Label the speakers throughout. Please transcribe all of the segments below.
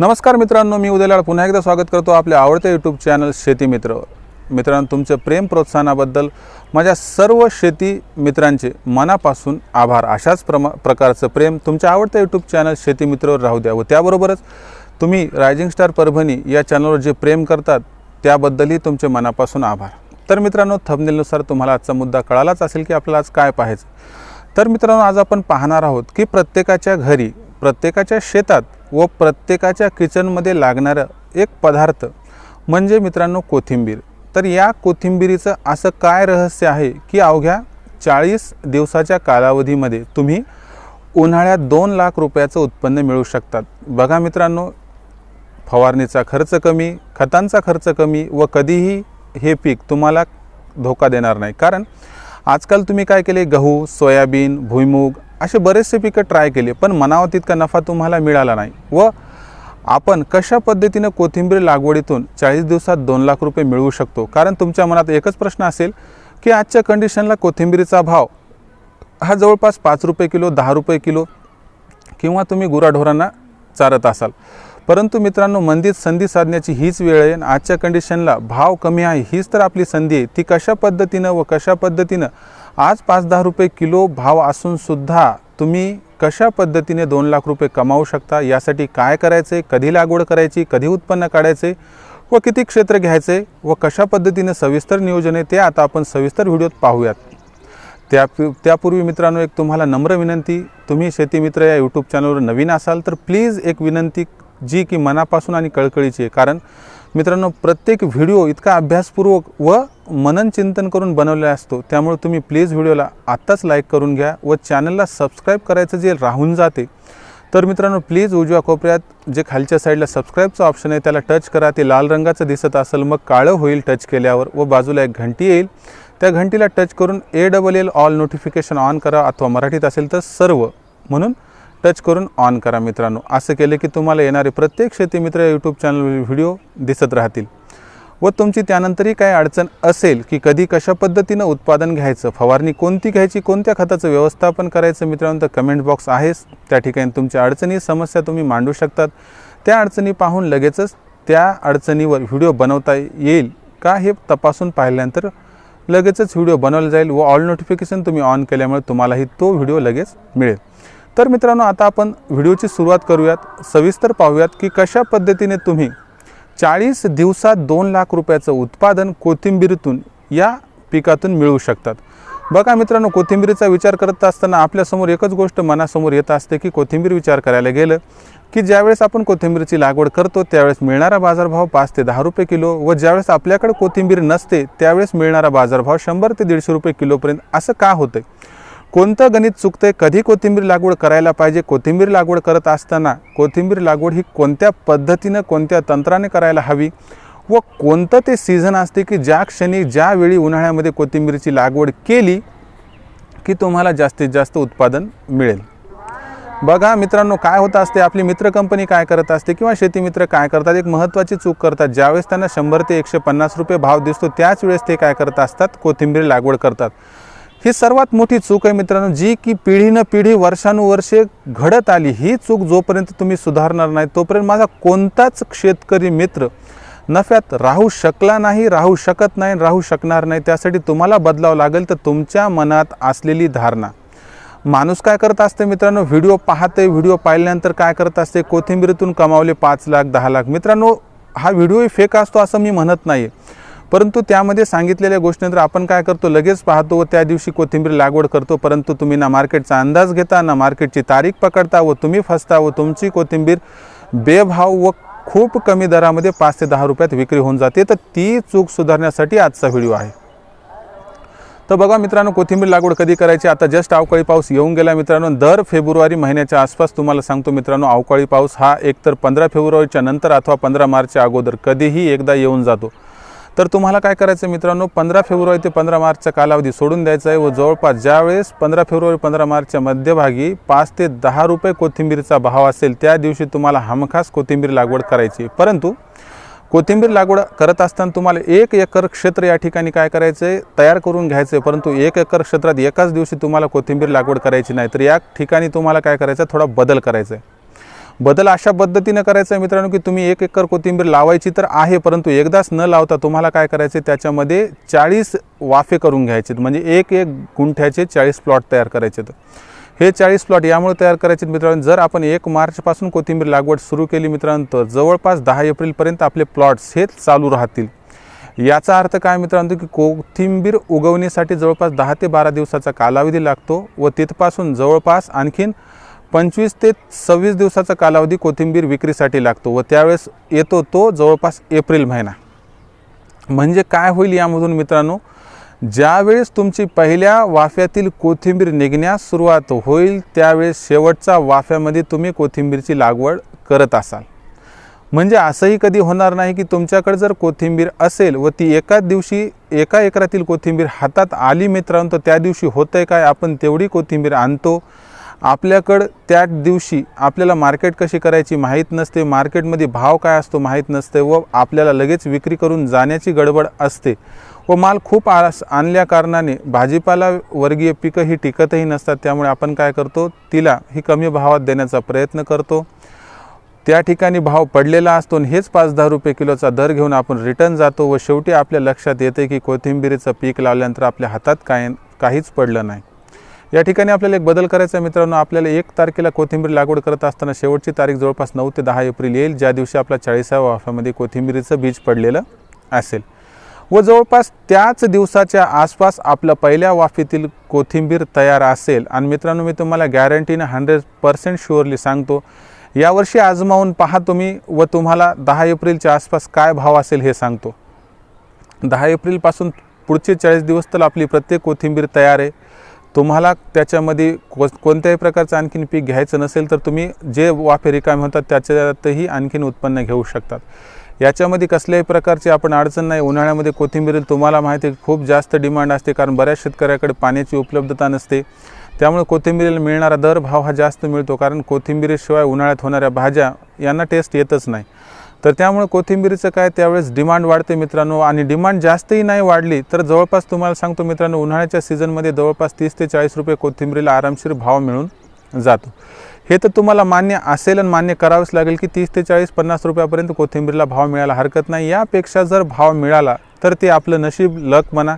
Speaker 1: नमस्कार मित्रांनो मी उद्याला पुन्हा एकदा स्वागत करतो आपल्या आवडत्या यूट्यूब चॅनल शेती मित्र. मित्रांनो तुमचे प्रेम प्रोत्साहनाबद्दल माझ्या सर्व शेती मित्रांचे मनापासून आभार. अशाच प्रमा प्रकारचं प्रेम तुमच्या आवडत्या यूट्यूब चॅनल शेती मित्रवर राहू द्या. व त्याबरोबरच तुम्ही रायझिंग स्टार परभणी या चॅनलवर जे प्रेम करतात त्याबद्दलही तुमचे मनापासून आभार. तर मित्रांनो थंबनेलनुसार तुम्हाला आजचा मुद्दा कळालाच असेल की आपल्याला आज काय पाहायचं. तर मित्रांनो आज आपण पाहणार आहोत की प्रत्येकाच्या घरी प्रत्येकाच्या शेतात व प्रत्येकाच्या किचनमध्ये लागणारं एक पदार्थ म्हणजे मित्रांनो कोथिंबीर. तर या कोथिंबिरीचं असं काय रहस्य आहे की अवघ्या चाळीस दिवसाच्या कालावधीमध्ये तुम्ही उन्हाळ्यात दोन लाख रुपयाचं उत्पन्न मिळू शकतात. बघा मित्रांनो फवारणीचा खर्च कमी खतांचा खर्च कमी व कधीही हे पीक तुम्हाला धोका देणार नाही. कारण आजकाल तुम्ही काय केले? गहू सोयाबीन भुईमूग असे बरेचसे पिकं ट्राय केले पण मनावा तितका नफा तुम्हाला मिळाला नाही. व आपण कशा पद्धतीनं कोथिंबीर लागवडीतून चाळीस दिवसात दोन लाख रुपये मिळवू शकतो? कारण तुमच्या मनात एकच प्रश्न असेल की आजच्या कंडिशनला कोथिंबीरीचा भाव हा जवळपास पाच रुपये किलो दहा रुपये किलो किंवा तुम्ही गुराढोरांना चारत असाल. परंतु मित्रांनो मंदीत संधी साधण्याची हीच वेळ आहे आणि आजच्या कंडिशनला भाव कमी आहे हीच तर आपली संधी आहे. ती कशा पद्धतीनं व कशा पद्धतीनं आज पाच दहा रुपये किलो भाव असूनसुद्धा तुम्ही कशा पद्धतीने दोन लाख रुपये कमावू शकता? यासाठी काय करायचे? कधी लागवड करायची? कधी उत्पन्न काढायचे? व किती क्षेत्र घ्यायचे? व कशा पद्धतीने सविस्तर नियोजन आहे ते आता आपण सविस्तर व्हिडिओत पाहूयात. त्या त्यापूर्वी मित्रांनो एक तुम्हाला नम्र विनंती तुम्ही शेतीमित्र या यूट्यूब चॅनलवर नवीन असाल तर प्लीज एक विनंती जी की मनापासून आणि कळकळीची आहे. कारण मित्रांनो प्रत्येक व्हिडिओ इतका अभ्यासपूर्वक व मनन चिंतन करून बनवलेला असतो. त्यामुळे तुम्ही प्लीज व्हिडिओला आत्ताच लाईक करून घ्या व चॅनलला सबस्क्राईब करायचं जे राहून जाते. तर मित्रांनो प्लीज उजव्या कोपऱ्यात जे खालच्या साईडला सबस्क्राईबचं ऑप्शन आहे त्याला टच करा. ते लाल रंगाचं दिसत असेल मग काळं होईल टच केल्यावर व बाजूला एक घंटी येईल. त्या घंटीला टच करून A double L all notification on करा. अथवा मराठीत असेल तर सर्व. म्हणून टच करून ऑन करा मित्रांनो. असं केले की तुम्हाला येणारे प्रत्येक शेतीमित्र या यूट्यूब चॅनल व्हिडिओ दिसत राहतील. व तुमची त्यानंतरही काय अडचण असेल की कधी कशा पद्धतीनं उत्पादन घ्यायचं फवारणी कोणती घ्यायची कोणत्या खताचं व्यवस्थापन करायचं मित्रांनो तर कमेंट बॉक्स आहेच. त्या ठिकाणी तुमच्या अडचणी समस्या तुम्ही मांडू शकतात. त्या अडचणी पाहून लगेचच त्या अडचणीवर व्हिडिओ बनवता येईल का हे तपासून पाहिल्यानंतर लगेचच व्हिडिओ बनवला जाईल व ऑल नोटिफिकेशन तुम्ही ऑन केल्यामुळे तुम्हालाही तो व्हिडिओ लगेच मिळेल. तर मित्रांनो आता आपण व्हिडिओची सुरुवात करूयात. सविस्तर पाहूयात की कशा पद्धतीने तुम्ही चाळीस दिवसात दोन लाख रुपयाचं उत्पादन कोथिंबीरीतून या पिकातून मिळवू शकतात. बघा मित्रांनो कोथिंबीरीचा विचार करत असताना आपल्यासमोर एकच गोष्ट मनासमोर येत असते की कोथिंबीर विचार करायला गेलं की ज्यावेळेस आपण कोथिंबीरची लागवड करतो त्यावेळेस मिळणारा बाजारभाव पाच ते दहा रुपये किलो व ज्यावेळेस आपल्याकडे कोथिंबीर नसते त्यावेळेस मिळणारा बाजारभाव शंभर ते दीडशे रुपये किलोपर्यंत. असं का होतं कोणतं गणित चुकतंय? कधी कोथिंबीर लागवड करायला पाहिजे? कोथिंबीर लागवड करत असताना कोथिंबीर लागवड ही कोणत्या पद्धतीनं कोणत्या तंत्राने करायला हवी? व कोणतं ते सीझन असते की ज्या क्षणी ज्यावेळी उन्हाळ्यामध्ये कोथिंबीरची लागवड केली की तुम्हाला जास्तीत जास्त उत्पादन मिळेल? बघा मित्रांनो काय होत असते? आपली मित्र कंपनी काय करत असते किंवा शेती मित्र काय करतात? एक महत्त्वाची चूक करतात. ज्यावेळेस त्यांना शंभर ते एकशे पन्नास रुपये भाव दिसतो त्याच वेळेस ते काय करत असतात? कोथिंबीर लागवड करतात. ही सर्वात मोठी चूक आहे मित्रांनो जी की पिढीनं पिढी वर्षानुवर्षे घडत आली. ही चूक जोपर्यंत तुम्ही सुधारणार नाही तोपर्यंत माझा कोणताच शेतकरी मित्र नफ्यात राहू शकला नाही राहू शकत नाही राहू शकणार नाही. त्यासाठी तुम्हाला बदलावं लागेल तर तुमच्या मनात असलेली धारणा. माणूस काय करत असते मित्रांनो व्हिडिओ पाहते व्हिडिओ पाहिल्यानंतर काय करत असते? कोथिंबीरीतून कमावले पाच लाख दहा लाख. मित्रांनो हा व्हिडिओही फेक असतो असं मी म्हणत नाही परंतु त्यामध्ये सांगितलेल्या गोष्टीनंतर आपण काय करतो लगेच पाहतो व त्या दिवशी कोथिंबीर लागवड करतो. परंतु तुम्ही ना मार्केटचा अंदाज घेता ना मार्केटची तारीख पकडता व तुम्ही फसता व तुमची कोथिंबीर बेभाव व खूप कमी दरामध्ये पाच ते दहा रुपयात विक्री होऊन जाते. तर ती चूक सुधारण्यासाठी आजचा व्हिडिओ आहे. तर बघा मित्रांनो कोथिंबीर लागवड कधी करायची? आता जस्ट अवकाळी पाऊस येऊन गेला मित्रांनो दर फेब्रुवारी महिन्याच्या आसपास तुम्हाला सांगतो मित्रांनो अवकाळी पाऊस हा एकतर पंधरा फेब्रुवारीच्या नंतर अथवा पंधरा मार्चच्या अगोदर कधीही एकदा येऊन जातो. तर तुम्हाला काय करायचं मित्रांनो पंधरा फेब्रुवारी ते पंधरा मार्चचा कालावधी सोडून द्यायचा आहे व जवळपास ज्यावेळेस पंधरा फेब्रुवारी पंधरा मार्चच्या मध्यभागी पाच ते दहा रुपये कोथिंबीरचा भाव असेल त्या दिवशी तुम्हाला हमखास कोथिंबीर लागवड करायची परंतु कोथिंबीर लागवड करत असताना तुम्हाला एक एकर क्षेत्र या ठिकाणी काय करायचं आहे तयार करून घ्यायचं आहे परंतु एक एकर क्षेत्रात एकाच दिवशी तुम्हाला कोथिंबीर लागवड करायची नाही. तर या ठिकाणी तुम्हाला काय करायचं थोडा बदल करायचा आहे बदल अशा पद्धतीनं करायचं आहे मित्रांनो की तुम्ही एक एकर कोथिंबीर लावायची तर आहे परंतु एकदाच न लावता तुम्हाला काय करायचे त्याच्यामध्ये चाळीस वाफे करून घ्यायचे म्हणजे एक एक गुंठ्याचे चाळीस प्लॉट तयार करायचे हे चाळीस प्लॉट यामुळे तयार करायचे मित्रांनो. जर आपण एक मार्चपासून कोथिंबीर लागवड सुरू केली मित्रांनो तर जवळपास दहा एप्रिलपर्यंत आपले प्लॉट्स हे चालू राहतील. याचा अर्थ काय मित्रांनो की कोथिंबीर उगवण्यासाठी जवळपास दहा ते बारा दिवसाचा कालावधी लागतो व तिथपासून जवळपास आणखीन पंचवीस ते सव्वीस दिवसाचा कालावधी कोथिंबीर विक्रीसाठी लागतो व त्यावेळेस येतो तो जवळपास एप्रिल महिना. म्हणजे काय होईल यामधून मित्रांनो ज्यावेळेस तुमची पहिल्या वाफ्यातील कोथिंबीर निघण्यास सुरुवात होईल त्यावेळेस शेवटच्या वाफ्यामध्ये तुम्ही कोथिंबीरची लागवड करत असाल. म्हणजे असंही कधी होणार नाही की तुमच्याकडे जर कोथिंबीर असेल व ती एकाच दिवशी एका एकरातील कोथिंबीर हातात आली मित्रांनो तर त्या दिवशी होतं आहे काय? आपण तेवढी कोथिंबीर आणतो. आपल्याकडं त्या दिवशी आपल्याला मार्केट कशी करायची माहीत नसते मार्केटमध्ये भाव काय असतो माहीत नसते व आपल्याला लगेच विक्री करून जाण्याची गडबड असते व माल खूप आस आणल्या कारणाने भाजीपाला वर्गीय पिकं ही टिकतही नसतात त्यामुळे आपण काय करतो तिला ही कमी भावात देण्याचा प्रयत्न करतो. त्या ठिकाणी भाव पडलेला असतो आणि हेच पाच दहा रुपये किलोचा दर घेऊन आपण रिटर्न जातो व शेवटी आपल्या लक्षात येते की कोथिंबिरीचं पीक लावल्यानंतर आपल्या हातात काय काहीच पडलं नाही. या ठिकाणी आपल्याला एक बदल करायचा मित्रांनो. आपल्याला एक तारखेला कोथिंबीर लागवड करत असताना शेवटची तारीख जवळपास नऊ ते दहा एप्रिल येईल. ज्या दिवशी आपल्या चाळीसाव्या वाफ्यामध्ये कोथिंबीरीचं बीज पडलेलं असेल. व जवळपास त्याच दिवसाच्या आसपास आपल्या पहिल्या वाफेतील कोथिंबीर तयार असेल. आणि मित्रांनो मी तुम्हाला गॅरंटीनं हंड्रेड पर्सेंट शुअरली सांगतो यावर्षी आजमावून पहा तुम्ही व तुम्हाला दहा एप्रिलच्या आसपास काय भाव असेल हे सांगतो. दहा एप्रिलपासून पुढचे चाळीस दिवस तर आपली प्रत्येक कोथिंबीर तयार आहे. तुम्हाला त्याच्यामध्ये को कोणत्याही प्रकारचं आणखीन पीक घ्यायचं नसेल तर तुम्ही जे वाफे रिकामे होतात त्याच्यातही आणखीन उत्पन्न घेऊ शकतात. याच्यामध्ये कसल्याही प्रकारची आपण अडचण नाही. उन्हाळ्यामध्ये कोथिंबीर तुम्हाला माहिती आहे खूप जास्त डिमांड असते कारण बऱ्याच शेतकऱ्याकडे पाण्याची उपलब्धता नसते. त्यामुळे कोथिंबीरीला मिळणारा दर भाव हा जास्त मिळतो कारण कोथिंबीरीशिवाय उन्हाळ्यात होणाऱ्या भाज्या यांना टेस्ट येतच नाही. तर त्यामुळे कोथिंबीरीचं काय त्यावेळेस डिमांड वाढते मित्रांनो. आणि डिमांड जास्तही नाही वाढली तर जवळपास तुम्हाला सांगतो मित्रांनो उन्हाळ्याच्या सीझनमध्ये जवळपास तीस ते चाळीस रुपये कोथिंबीरीला आरामशीर भाव मिळून जातो. हे तर तुम्हाला मान्य असेल आणि मान्य करावंच लागेल की तीस ते चाळीस पन्नास रुपयापर्यंत कोथिंबीरीला भाव मिळायला हरकत नाही. यापेक्षा जर भाव मिळाला तर ते आपलं नशीब लक म्हणा.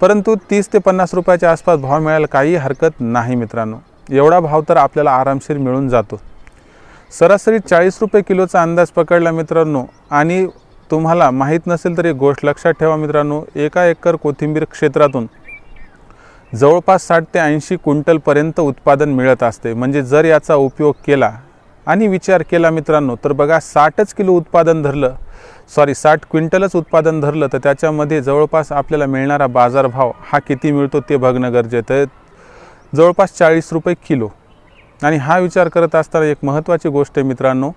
Speaker 1: परंतु तीस ते पन्नास रुपयाच्या आसपास भाव मिळायला काही हरकत नाही मित्रांनो. एवढा भाव तर आपल्याला आरामशीर मिळून जातो. सरासरी चाळीस रुपये किलोचा अंदाज पकडला मित्रांनो. आणि तुम्हाला माहीत नसेल तर एक गोष्ट लक्षात ठेवा मित्रांनो एका एकर कोथिंबीर क्षेत्रातून जवळपास साठ ते ऐंशी क्विंटलपर्यंत उत्पादन मिळत असते. म्हणजे जर याचा उपयोग केला आणि विचार केला मित्रांनो तर बघा साठच किलो उत्पादन धरलं सॉरी साठ क्विंटलच उत्पादन धरलं तर त्याच्यामध्ये जवळपास आपल्याला मिळणारा बाजारभाव हा किती मिळतो ते बघणं गरजेचं आहे. जवळपास चाळीस रुपये किलो. आणि हा विचार करत असताना एक महत्त्वाची गोष्ट आहे मित्रांनो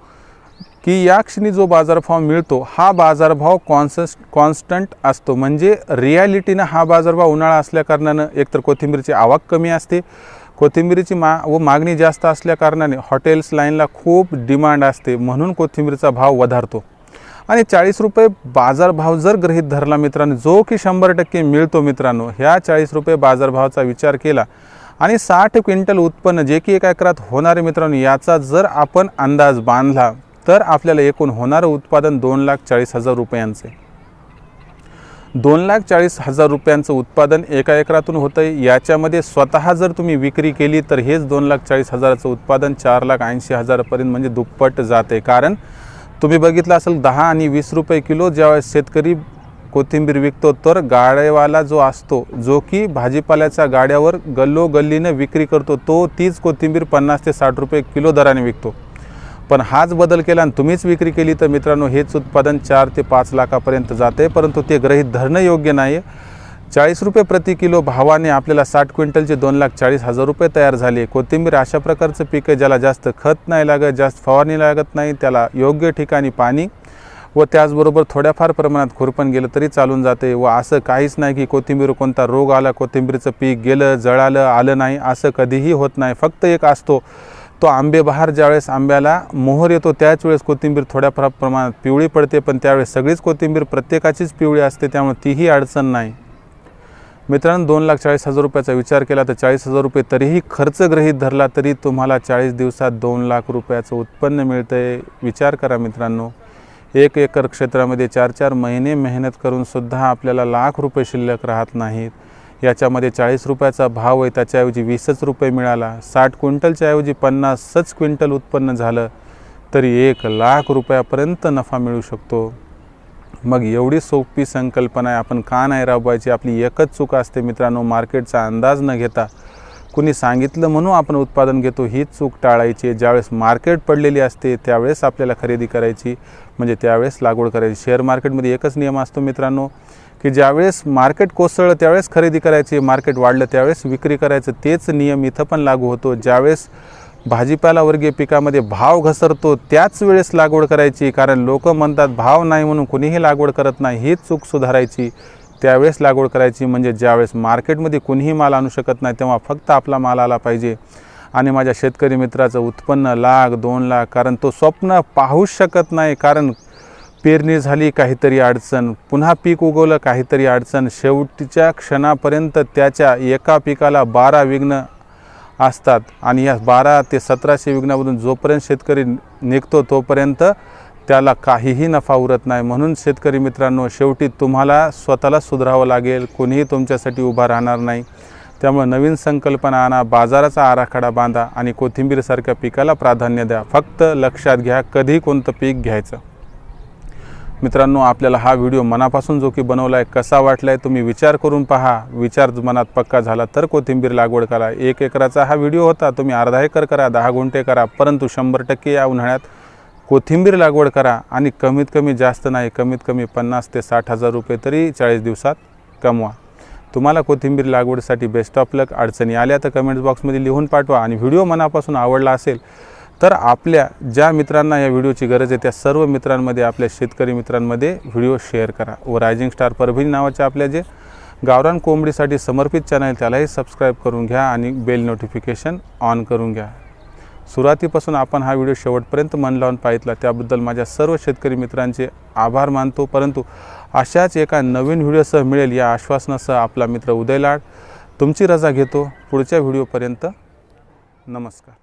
Speaker 1: की या क्षणी जो बाजारभाव मिळतो हा बाजारभाव कॉन्सस कॉन्स्टंट असतो. म्हणजे रियालिटीनं हा बाजारभाव उन्हाळा असल्याकारणानं एकतर कोथिंबीरची आवक कमी असते कोथिंबीरीची मा व मागणी जास्त असल्याकारणाने हॉटेल्स लाईनला खूप डिमांड असते म्हणून कोथिंबीरचा भाव वधारतो. आणि चाळीस रुपये बाजारभाव जर गृहीत धरला मित्रांनो जो की शंभर टक्के मिळतो मित्रांनो ह्या चाळीस रुपये बाजारभावाचा विचार केला आणि साठ क्विंटल उत्पन्न जे की एका एकरात होणारे मित्रांनो याचा जर आपण अंदाज बांधला तर आपल्याला एकूण होणारं उत्पादन दोन लाख चाळीस हजार रुपयांचे. दोन लाख चाळीस हजार रुपयांचं उत्पादन एका एकरातून होतं आहे याच्यामध्ये स्वतः जर तुम्ही विक्री केली तर हेच दोन लाख चाळीस हजाराचं उत्पादन चार लाख ऐंशी हजारापर्यंत म्हणजे दुप्पट जाते. कारण तुम्ही बघितलं असेल दहा आणि वीस रुपये किलो ज्यावेळेस शेतकरी कोथिंबीर विकतो तर गाड्यावाला जो असतो जो की भाजीपाल्याच्या गाड्यावर गल्लोगल्लीनं विक्री करतो तो तीच कोथिंबीर पन्नास ते साठ रुपये किलो दराने विकतो. पण हाच बदल केला आणि तुम्हीच विक्री केली तर मित्रांनो हेच उत्पादन चार ते पाच लाखापर्यंत जाते परंतु ते ग्रहित धरणं योग्य नाही चाळीस रुपये प्रति किलो भावाने आपल्याला साठ क्विंटलचे दोन लाख चाळीस हजार रुपये तयार झाले. कोथिंबीर अशा प्रकारचं पीक आहे ज्याला जास्त खत नाही लागत जास्त फवारणी लागत नाही त्याला योग्य ठिकाणी पाणी व त्याचबरोबर थोड्याफार प्रमाणात खुरपण गेलं तरी चालून जाते व असं काहीच नाही की कोथिंबीर कोणता रोग आला कोथिंबीरचं पीक गेलं जळालं आलं नाही असं कधीही होत नाही. फक्त एक असतो तो आंबेबहार ज्यावेळेस आंब्याला मोहर येतो त्याच वेळेस कोथिंबीर थोड्याफार प्रमाणात पिवळी पडते पण त्यावेळेस सगळीच कोथिंबीर प्रत्येकाचीच पिवळी असते त्यामुळे तीही अडचण नाही. मित्रांनो दोन लाख चाळीस हजार रुपयाचा विचार केला तर चाळीस हजार रुपये तरीही खर्च गृहीत धरला तरी तुम्हाला चाळीस दिवसात दोन लाख रुपयाचं उत्पन्न मिळतं आहे विचार करा मित्रांनो. एक एकर क्षेत्रामध्ये चार चार महिने मेहनत करूनसुद्धा आपल्याला लाख रुपये शिल्लक राहत नाहीत. याच्यामध्ये चाळीस रुपयाचा भाव आहे त्याच्याऐवजी वीसच रुपये मिळाला. साठ क्विंटलच्या ऐवजी पन्नासच क्विंटल उत्पन्न झालं तरी एक लाख रुपयापर्यंत नफा मिळू शकतो. मग एवढी सोपी संकल्पना आहे आपण का नाही राबवायची? आपली एकच चूक असते मित्रांनो मार्केटचा अंदाज न घेता. कुणी सांगितलं म्हणून आपण उत्पादन घेतो हीच चूक टाळायची ज्यावेळेस मार्केट पडलेली असते त्यावेळेस आपल्याला खरेदी करायची म्हणजे त्यावेळेस लागवड करायची. शेअर मार्केटमध्ये एकच नियम असतो मित्रांनो की ज्यावेळेस मार्केट कोसळलं त्यावेळेस खरेदी करायची. मार्केट वाढलं त्यावेळेस विक्री करायचं. तेच नियम इथं पण लागू होतो. ज्यावेळेस भाजीपाला वर्गीय पिकामध्ये भाव घसरतो त्याच वेळेस लागवड करायची. कारण लोक म्हणतात भाव नाही म्हणून कुणीही लागवड करत नाही. हीच चूक सुधारायची. त्यावेळेस लागवड करायची म्हणजे ज्यावेळेस मार्केटमध्ये कुणीही माल आणू शकत नाही तेव्हा फक्त आपला माल आला पाहिजे. आणि माझ्या शेतकरी मित्राचं उत्पन्न लाख दोन लाख कारण तो स्वप्न पाहूच शकत नाही कारण पेरणी झाली काहीतरी अडचण. पुन्हा पीक उगवलं काहीतरी अडचण. शेवटच्या क्षणापर्यंत त्याच्या एका पिकाला बारा विघ्न असतात. आणि या बारा ते सतराशे विघ्नामधून जोपर्यंत शेतकरी निघतो तोपर्यंत त्याला काहीही नफा उरत नाही. म्हणून शेतकरी मित्रांनो शेवटी तुम्हाला स्वतःला सुधारावं लागेल. कोणीही तुमच्यासाठी उभा राहणार नाही. त्यामुळे नवीन संकल्पना आणा बाजाराचा आराखडा बांधा आणि कोथिंबीरसारख्या पिकाला प्राधान्य द्या. फक्त लक्षात घ्या कधी कोणतं पीक घ्यायचं. मित्रांनो आपल्याला हा व्हिडिओ मनापासून जो की बनवला आहे कसा वाटला आहे तुम्ही विचार करून पहा. विचार मनात पक्का झाला तर कोथिंबीर लागवड करा. एक एकराचा हा व्हिडिओ होता तुम्ही अर्धा एकर करा दहा गुंठे करा परंतु शंभर टक्के या उन्हाळ्यात कोथिंबीर लागवड करा आणि कमीत कमी जास्त नाही कमीत कमी पन्नास ते साठ हजार रुपये तरी चाळीस दिवसात कमवा. तुम्हाला कोथिंबीर लागवडीसाठी बेस्ट ऑफ लक अडचणी आल्या तर कमेंट्स बॉक्समध्ये लिहून पाठवा आणि व्हिडिओ मनापासून आवडला असेल तर आपल्या ज्या मित्रांना या व्हिडिओची गरज आहे त्या सर्व मित्रांमध्ये आपल्या शेतकरी मित्रांमध्ये व्हिडिओ शेअर करा. व रायझिंग स्टार परभणी नावाच्या आपल्या जे गावरान कोंबडीसाठी समर्पित चॅनल त्यालाही सबस्क्राईब करून घ्या आणि बेल नोटिफिकेशन ऑन करून घ्या. सुरुवातीपासून आपण हा व्हिडिओ शेवटपर्यंत मन लावून पाहितला. त्याबद्दल माझ्या सर्व शेतकरी मित्रांचे आभार मानतो. परंतु अशाच एका नवीन व्हिडिओसह मिळेल या आश्वासनासह आपला मित्र उदय लाड तुमची रजा घेतो. पुढच्या व्हिडिओपर्यंत नमस्कार.